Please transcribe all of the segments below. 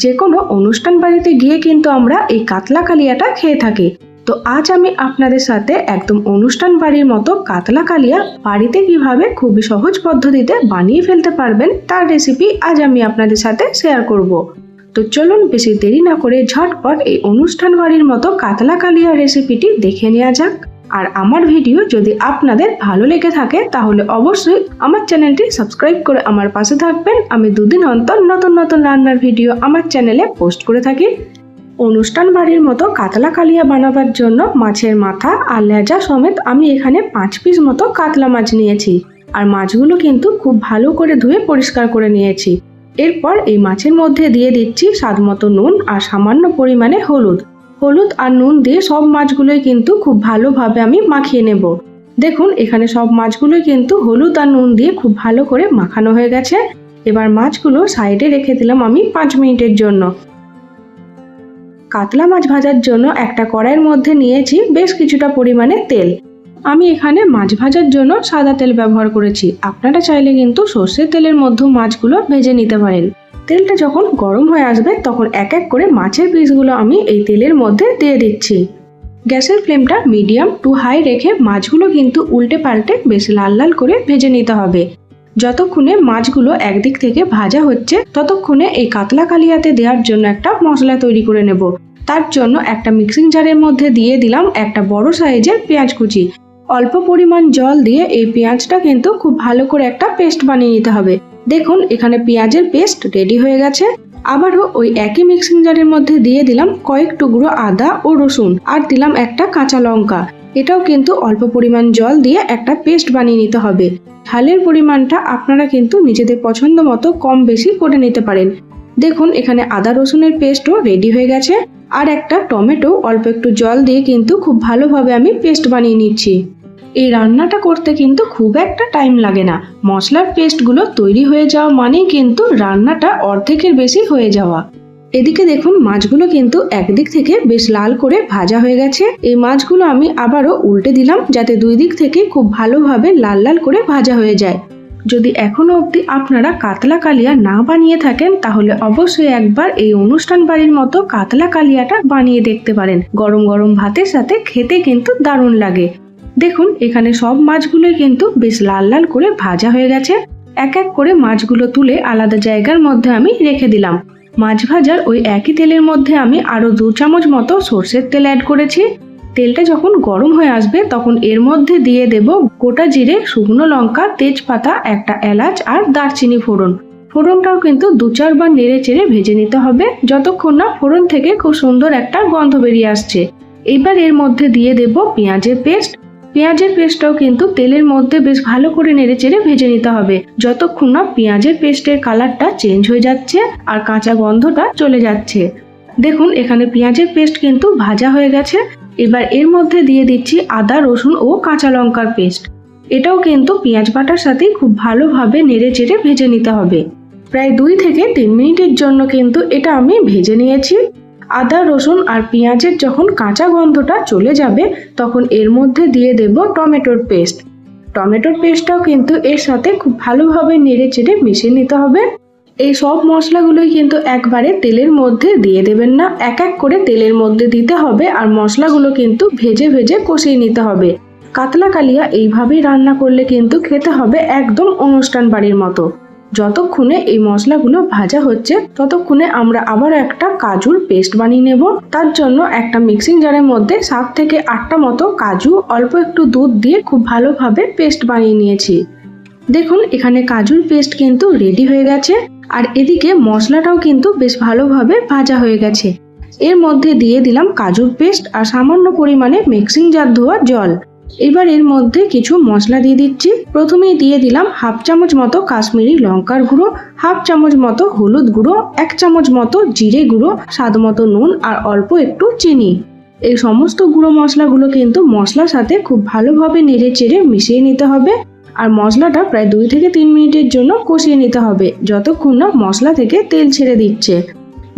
যে কোনো অনুষ্ঠান বাড়িতে গিয়ে কিন্তু আমরা এই কাতলা কালিয়াটা খেয়ে থাকি। তো আজ আমি আপনাদের সাথে একদম অনুষ্ঠান বাড়ির মতো কাতলা কালিয়া বাড়িতে কীভাবে খুবই সহজ পদ্ধতিতে বানিয়ে ফেলতে পারবেন তার রেসিপি আজ আমি আপনাদের সাথে শেয়ার করব। তো চলুন বেশি দেরি না করে ঝটপট এই অনুষ্ঠান বাড়ির মতো কাতলা কালিয়া রেসিপিটি দেখে নেওয়া যাক। আর আমার ভিডিও যদি আপনাদের ভালো লেগে থাকে, তাহলে অবশ্যই আমার চ্যানেলটি সাবস্ক্রাইব করে আমার পাশে থাকবেন। আমি দুদিন অন্তর নতুন নতুন রান্নার ভিডিও আমার চ্যানেলে পোস্ট করে থাকি। অনুষ্ঠান বাড়ির মতো কাতলা কালিয়া বানাবার জন্য মাছের মাথা আর লেজা সমেত আমি এখানে পাঁচ পিস মতো কাতলা মাছ নিয়েছি। আর মাছগুলো কিন্তু খুব ভালো করে ধুয়ে পরিষ্কার করে নিয়েছি। এরপর এই মাছের মধ্যে দিয়ে দিচ্ছি স্বাদ মতো নুন আর সামান্য পরিমাণে হলুদ। হলুদ আর নুন দিয়ে সব মাছগুলোই কিন্তু খুব ভালোভাবে আমি মাখিয়ে নেব। দেখুন, এখানে সব মাছগুলোই কিন্তু হলুদ আর নুন দিয়ে খুব ভালো করে মাখানো হয়ে গেছে। এবার মাছগুলো সাইডে রেখে দিলাম আমি পাঁচ মিনিটের জন্য। কাতলা মাছ ভাজার জন্য একটা কড়াইয়ের মধ্যে নিয়েছি বেশ কিছুটা পরিমাণে তেল। আমি এখানে মাছ ভাজার জন্য সাদা তেল ব্যবহার করেছি। আপনারা চাইলে কিন্তু সর্ষের তেলের মধ্যেও মাছগুলো ভেজে নিতে পারেন। তেলটা যখন গরম হয়ে আসবে, তখন এক এক করে মাছের পিসগুলো আমি এই তেলের মধ্যে দিয়ে দিচ্ছি। গ্যাসের ফ্লেমটা মিডিয়াম টু হাই রেখে মাছগুলো কিন্তু উল্টে পাল্টে বেশ লাল লাল করে ভেজে নিতে হবে। যতক্ষণে মাছগুলো একদিক থেকে ভাজা হচ্ছে, ততক্ষণে এই কাতলা কালিয়াতে দেওয়ার জন্য একটা মশলা তৈরি করে নেব। তার জন্য একটা মিক্সিং জারের মধ্যে দিয়ে দিলাম একটা বড় সাইজের পেঁয়াজ কুচি। অল্প পরিমাণ জল দিয়ে এই পেঁয়াজটা কিন্তু খুব ভালো করে একটা পেস্ট বানিয়ে নিতে হবে। দেখুন, এখানে পেঁয়াজের পেস্ট রেডি হয়ে গেছে। আবারও ওই একই মিক্সিং জারের মধ্যে দিয়ে দিলাম কয়েক টুকরো আদা ও রসুন আর দিলাম একটা কাঁচা লঙ্কা। এটাও কিন্তু অল্প পরিমাণ জল দিয়ে একটা পেস্ট বানিয়ে নিতে হবে। ঝালের পরিমাণটা আপনারা কিন্তু নিজেদের পছন্দ মতো কম বেশি করে নিতে পারেন। দেখুন, এখানে আদা রসুনের পেস্টও রেডি হয়ে গেছে। আর একটা টমেটো অল্প একটু জল দিয়ে কিন্তু খুব ভালোভাবে আমি পেস্ট বানিয়ে নিচ্ছি। এই রান্নাটা করতে কিন্তু খুব একটা টাইম লাগে না। মশলার পেস্টগুলো তৈরি হয়ে যাওয়া মানেই কিন্তু রান্নাটা অর্ধেকের বেশি হয়ে যাওয়া। এদিকে দেখুন, মাছগুলো কিন্তু একদিক থেকে বেশ লাল করে ভাজা হয়ে গেছে। এই মাছগুলো আমি আবারও উল্টে দিলাম যাতে দুই দিক থেকে খুব ভালোভাবে লাল লাল করে ভাজা হয়ে যায়। যদি এখনও অবধি আপনারা কাতলা কালিয়া না বানিয়ে থাকেন, তাহলে অবশ্যই একবার এই অনুষ্ঠান বাড়ির মতো কাতলা কালিয়াটা বানিয়ে দেখতে পারেন। গরম গরম ভাতের সাথে খেতে কিন্তু দারুণ লাগে। দেখুন, এখানে সব মাছগুলোই কিন্তু বেশ লাল লাল করে ভাজা হয়ে গেছে। এক এক করে মাছগুলো তুলে আলাদা জায়গার মধ্যে আমি রেখে দিলাম। মাছ ভাজার ওই একই তেলের মধ্যে আমি আরও দু চামচ মতো সর্ষের তেল অ্যাড করেছি। তেলটা যখন গরম হয়ে আসবে, তখন এর মধ্যে দিয়ে দেব গোটা জিরে, শুকনো লঙ্কা, তেজপাতা, একটা এলাচ আর দারচিনি ফোড়ন। ফোড়নটাও কিন্তু দু চারবার নেড়ে চেড়ে ভেজে নিতে হবে, যতক্ষণ না ফোড়ন থেকে খুব সুন্দর একটা গন্ধ বেরিয়ে আসছে। এবার এর মধ্যে দিয়ে দেব পেঁয়াজের পেস্ট। পেঁয়াজের পেস্টটাও কিন্তু তেলের মধ্যে বেশ ভালো করে নেড়ে চেড়ে ভেজে নিতে হবে। যতক্ষণ না পেঁয়াজের পেস্টের কালারটা চেঞ্জ হয়ে যাচ্ছে আর কাঁচা গন্ধটা চলে যাচ্ছে। দেখুন, এখানে পেঁয়াজের পেস্ট কিন্তু ভাজা হয়ে গেছে। এবার এর মধ্যে দিয়ে দিচ্ছি আদা, রসুন ও কাঁচা লঙ্কার পেস্ট। এটাও কিন্তু পেঁয়াজ বাটার সাথে খুব ভালোভাবে নেড়ে চেড়ে ভেজে নিতে হবে। প্রায় দুই থেকে তিন মিনিটের জন্য কিন্তু এটা আমি ভেজে নিয়েছি। আদা, রসুন আর পেঁয়াজের যখন কাঁচা গন্ধটা চলে যাবে, তখন এর মধ্যে দিয়ে দেব টমেটোর পেস্ট। টমেটোর পেস্টটাও কিন্তু এর সাথে খুব ভালোভাবে নেড়ে চেড়ে মিশিয়ে নিতে হবে। এই সব মশলাগুলোই কিন্তু একবারে তেলের মধ্যে দিয়ে দেবেন না, এক এক করে তেলের মধ্যে দিতে হবে আর মশলাগুলো কিন্তু ভেজে ভেজে কষিয়ে নিতে হবে। কাতলা কালিয়া এইভাবেই রান্না করলে কিন্তু খেতে হবে একদম অনুষ্ঠান বাড়ির মতো। যতক্ষণে এই মশলাগুলো ভাজা হচ্ছে, ততক্ষণে আমরা আবার একটা কাজুর পেস্ট বানিয়ে নেব। তার জন্য একটা মিক্সিং জারের মধ্যে সাত থেকে আটটা মতো কাজু, অল্প একটু দুধ দিয়ে খুব ভালোভাবে পেস্ট বানিয়ে নিয়েছি। দেখুন, এখানে কাজুর পেস্ট কিন্তু রেডি হয়ে গেছে, আর এদিকে মশলাটাও কিন্তু বেশ ভালোভাবে ভাজা হয়ে গেছে। এর মধ্যে দিয়ে দিলাম কাজুর পেস্ট আর সামান্য পরিমাণে মিক্সিং জার ধোয়া জল। এবার এর মধ্যে কিছু মশলা দিয়ে দিচ্ছি। প্রথমেই দিয়ে দিলাম হাফ চামচ মতো কাশ্মীরি লঙ্কার গুঁড়ো, হাফ চামচ মতো হলুদ গুঁড়ো, এক চামচ মতো জিরে গুঁড়ো, স্বাদ মতো নুন আর অল্প একটু চিনি। এই সমস্ত গুঁড়ো মশলাগুলো কিন্তু মশলার সাথে খুব ভালোভাবে নেড়ে চেড়ে মিশিয়ে নিতে হবে আর মশলাটা প্রায় দুই থেকে তিন মিনিটের জন্য কষিয়ে নিতে হবে, যতক্ষণ না মশলা থেকে তেল ছেড়ে দিচ্ছে।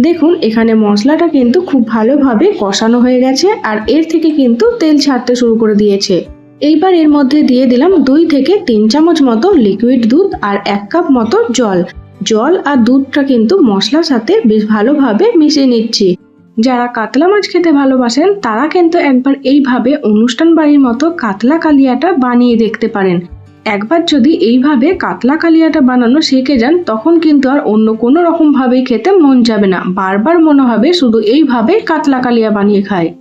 দেখুন, এখানে মশলাটা কিন্তু খুব ভালোভাবে কষানো হয়ে গেছে আর এর থেকে কিন্তু তেল ছাড়তে শুরু করে দিয়েছে। এইবার এর মধ্যে দিয়ে দিলাম দুই থেকে তিন চামচ মতো লিকুইড দুধ আর এক কাপ মতো জল। জল আর দুধটা কিন্তু মশলার সাথে বেশ ভালোভাবে মিশিয়ে নিচ্ছি। যারা কাতলা মাছ খেতে ভালোবাসেন, তারা কিন্তু একবার এইভাবে অনুষ্ঠান বাড়ির মতো কাতলা কালিয়াটা বানিয়ে দেখতে পারেন। একবার যদি এইভাবে কাতলা কালিয়াটা বানানো শিখে যান, তখন কিন্তু আর অন্য কোনো রকম ভাবে খেতে মন যাবে না। বারবার মনে হবে শুধু এইভাবে কাতলা কালিয়া বানিয়ে খায়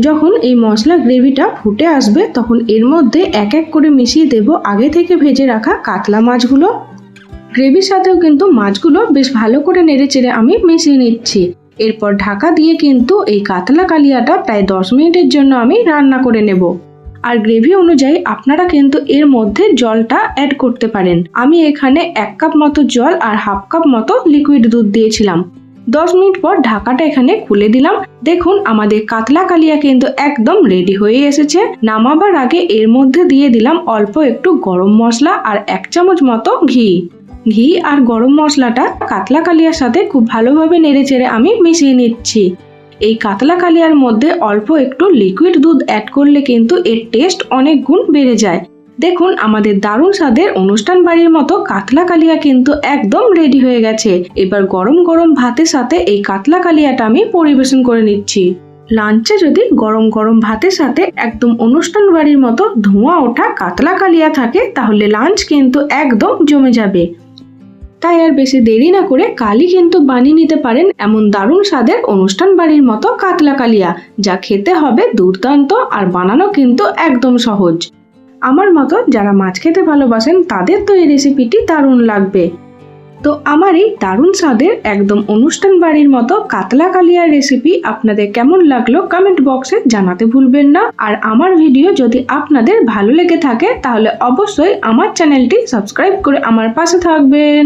যখন এই মশলা গ্রেভিটা ফুটে আসবে, তখন এর মধ্যে এক এক করে মিশিয়ে দেব আগে থেকে ভেজে রাখা কাতলা মাছগুলো। গ্রেভির সাথেও কিন্তু মাছগুলো বেশ ভালো করে নেড়ে চেড়ে আমি মিশিয়ে নিচ্ছি। এরপর ঢাকা দিয়ে কিন্তু এই কাতলা কালিয়াটা প্রায় দশ মিনিটের জন্য আমি রান্না করে নেব। আর গ্রেভি অনুযায়ী আপনারা কিন্তু এর মধ্যে জলটা অ্যাড করতে পারেন। আমি এখানে এক কাপ মতো জল আর হাফ কাপ মতো লিকুইড দুধ দিয়েছিলাম। দশ মিনিট পর ঢাকাটা এখানে খুলে দিলাম। দেখুন, আমাদের কাতলা কালিয়া কিন্তু একদম রেডি হয়ে এসেছে। নামাবার আগে এর মধ্যে দিয়ে দিলাম অল্প একটু গরম মশলা আর এক চামচ মতো ঘি। ঘি আর গরম মশলাটা কাতলা কালিয়ার সাথে খুব ভালোভাবে নেড়ে চেড়ে আমি মিশিয়ে নিচ্ছি। এই কাতলা কালিয়ার মধ্যে অল্প একটু লিকুইড দুধ অ্যাড করলে কিন্তু এর টেস্ট অনেক গুণ বেড়ে যায়। দেখুন, আমাদের দারুণ স্বাদের অনুষ্ঠান বাড়ির মতো কাতলা কালিয়া কিন্তু একদম রেডি হয়ে গেছে। এবার গরম গরম ভাতের সাথে এই কাতলা কালিয়াটা আমি পরিবেশন করে নিচ্ছি। লাঞ্চে যদি গরম গরম ভাতের সাথে একদম অনুষ্ঠান বাড়ির মতো ধোঁয়া ওঠা কাতলা কালিয়া থাকে, তাহলে লাঞ্চ কিন্তু একদম জমে যাবে। তাই আর বেশি দেরি না করে কালই কিন্তু বানিয়ে নিতে পারেন এমন দারুণ স্বাদের অনুষ্ঠান বাড়ির মতো কাতলা কালিয়া, যা খেতে হবে দুর্দান্ত আর বানানো কিন্তু একদম সহজ। আমার মতো যারা মাছ খেতে ভালোবাসেন, তাদের তো এই রেসিপিটি দারুণ লাগবে। তো আমার এই দারুণ স্বাদের একদম অনুষ্ঠান বাড়ির মতো কাতলা কালিয়ার রেসিপি আপনাদের কেমন লাগল কমেন্ট বক্সে জানাতে ভুলবেন না। আর আমার ভিডিও যদি আপনাদের ভালো লেগে থাকে, তাহলে অবশ্যই আমার চ্যানেলটি সাবস্ক্রাইব করে আমার পাশে থাকবেন।